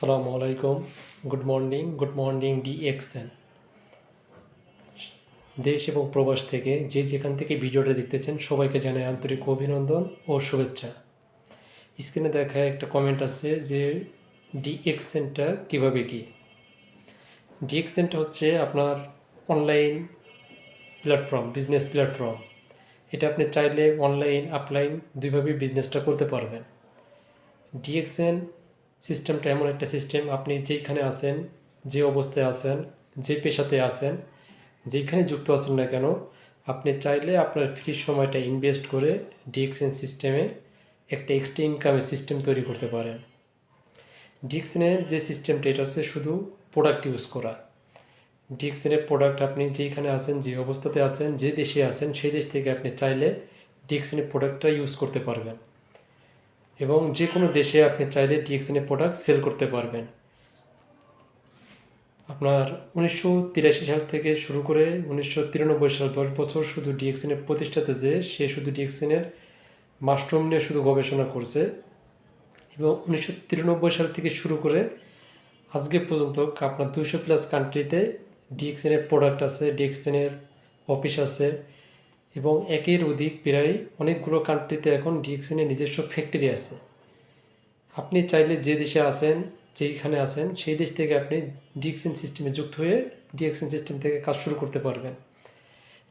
আসসালামু আলাইকুম। Good morning good morning DXN. দেশ এবং প্রবাস থেকে যে যেখান থেকে ভিডিওটা দেখতেছেন, সবাইকে জানাই আন্তরিক অভিনন্দন ও শুভেচ্ছা। স্ক্রিনে দেখা একটা কমেন্ট আছে যে ডিএক্সএনটা কীভাবে কি? ডিএক্সএনটা হচ্ছে আপনার অনলাইন প্ল্যাটফর্ম বিজনেস প্ল্যাটফর্ম এটা আপনি চাইলে অনলাইন আপলাইন দুইভাবেই বিজনেসটা করতে পারবেন। ডিএক্সএন সিস্টেমটা এমন একটা সিস্টেম আপনি যেখানে আছেন, যে অবস্থায় আছেন, যে পেশাতে আছেন যেখানে যুক্ত আছেন না কেন, আপনি চাইলে আপনার ফ্রি সময়টা ইনভেস্ট করে ডিএক্সএন সিস্টেমে একটা এক্সট্রা ইনকামের সিস্টেম তৈরি করতে পারেন। ডিএক্সএনের যে সিস্টেমটা এটা হচ্ছে শুধু প্রোডাক্ট ইউজ করা। ডিএক্সএনের প্রোডাক্ট আপনি যেখানে আছেন, যে অবস্থাতে আছেন, যে দেশে আছেন, সেই দেশ থেকে আপনি চাইলে ডিএক্সএনের প্রোডাক্টটা ইউজ করতে পারবেন। এবং যে কোনো দেশে আপনি চাইলে ডিএক্সএনের প্রোডাক্ট সেল করতে পারবেন। আপনার উনিশশো তিরাশি সাল থেকে শুরু করে উনিশশো তিরানব্বই সাল দশ বছর শুধু ডিএক্সএনের প্রতিষ্ঠাতে যে সে শুধু ডিএক্সএনের মাশরুম নিয়ে শুধু গবেষণা করছে। এবং উনিশশো তিরানব্বই সাল থেকে শুরু করে আজকে পর্যন্ত আপনার দুশো প্লাস কান্ট্রিতে ডিএক্সএনের প্রোডাক্ট আছে ডিএক্সএনের অফিস আছে। এবং একের অধিক প্রায় অনেকগুলো কান্ট্রিতে এখন ডিএক্সএনের নিজস্ব ফ্যাক্টরি আছে। আপনি চাইলে যে দেশে আছেন, যেইখানে আছেন, সেই দেশ থেকে আপনি ডিএক্সএন সিস্টেমে যুক্ত হয়ে ডিএক্সএন সিস্টেম থেকে কাজ শুরু করতে পারবেন।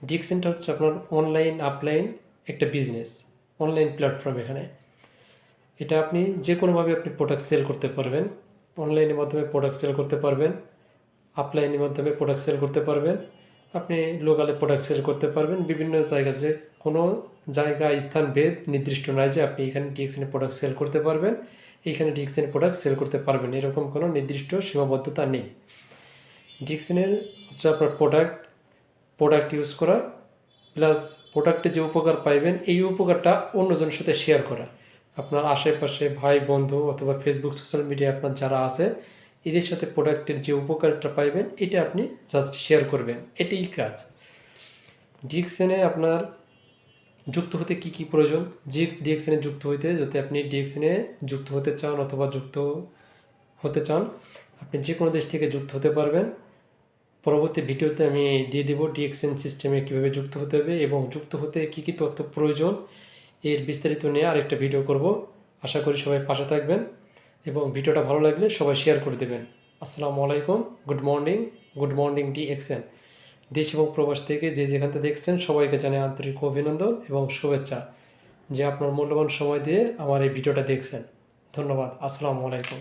ডিএক্সএনটা হচ্ছে আপনার অনলাইন আপলাইন একটা বিজনেস অনলাইন প্ল্যাটফর্ম এখানে। এটা আপনি যে কোনোভাবে আপনি প্রোডাক্ট সেল করতে পারবেন। অনলাইনের মাধ্যমে প্রোডাক্ট সেল করতে পারবেন আপলাইনের মাধ্যমে প্রোডাক্ট সেল করতে পারবেন। আপনি লোকালে প্রোডাক্ট সেল করতে পারবেন। বিভিন্ন জায়গা যে কোনো জায়গা, স্থান, ভেদ নির্দিষ্ট নয় যে আপনি এখানে ডিএক্সএনের প্রোডাক্ট সেল করতে পারবেন। এখানে ডিএক্সএনের প্রোডাক্ট সেল করতে পারবেন। এরকম কোনো নির্দিষ্ট সীমাবদ্ধতা নেই। ডিএক্সএনের হচ্ছে আপনার প্রোডাক্ট প্রোডাক্ট ইউজ করা প্লাস প্রোডাক্টে যে উপকার পাইবেন, এই উপকারটা অন্যজনের সাথে শেয়ার করা। আপনার আশেপাশে ভাই, বন্ধু অথবা ফেসবুক সোশ্যাল মিডিয়া আপনার যারা আছে এদের সাথে প্রোডাক্টের যে উপকারটা পাইবেন, এটা আপনি জাস্ট শেয়ার করবেন। এটাই কাজ। ডিএক্সএনে আপনার যুক্ত হতে কি কি প্রয়োজন? যে ডিএক্সএনে যুক্ত হইতে, যদি আপনি ডিএক্সএনে যুক্ত হতে চান অথবা যুক্ত হতে চান, আপনি যে কোনো দেশ থেকে যুক্ত হতে পারবেন। পরবর্তী ভিডিওতে আমি দিয়ে দেবো ডিএক্সএন সিস্টেমে কীভাবে যুক্ত হতে হবে এবং যুক্ত হতে কি কি তথ্য প্রয়োজন, এর বিস্তারিত নিয়ে আরেকটা ভিডিও করব। আশা করি সবাই পাশে থাকবেন। এবং ভিডিওটা ভালো লাগলে সবাই শেয়ার করে দেবেন। আসসালামু আলাইকুম good morning good morning DXN দেশ এবং প্রবাস থেকে যে যেখান থেকে দেখছেন সবাইকে জানে আন্তরিক অভিনন্দন এবং শুভেচ্ছা, যে আপনার মূল্যবান সময় দিয়ে আমার এই ভিডিওটা দেখছেন। ধন্যবাদ, আসসালামু আলাইকুম।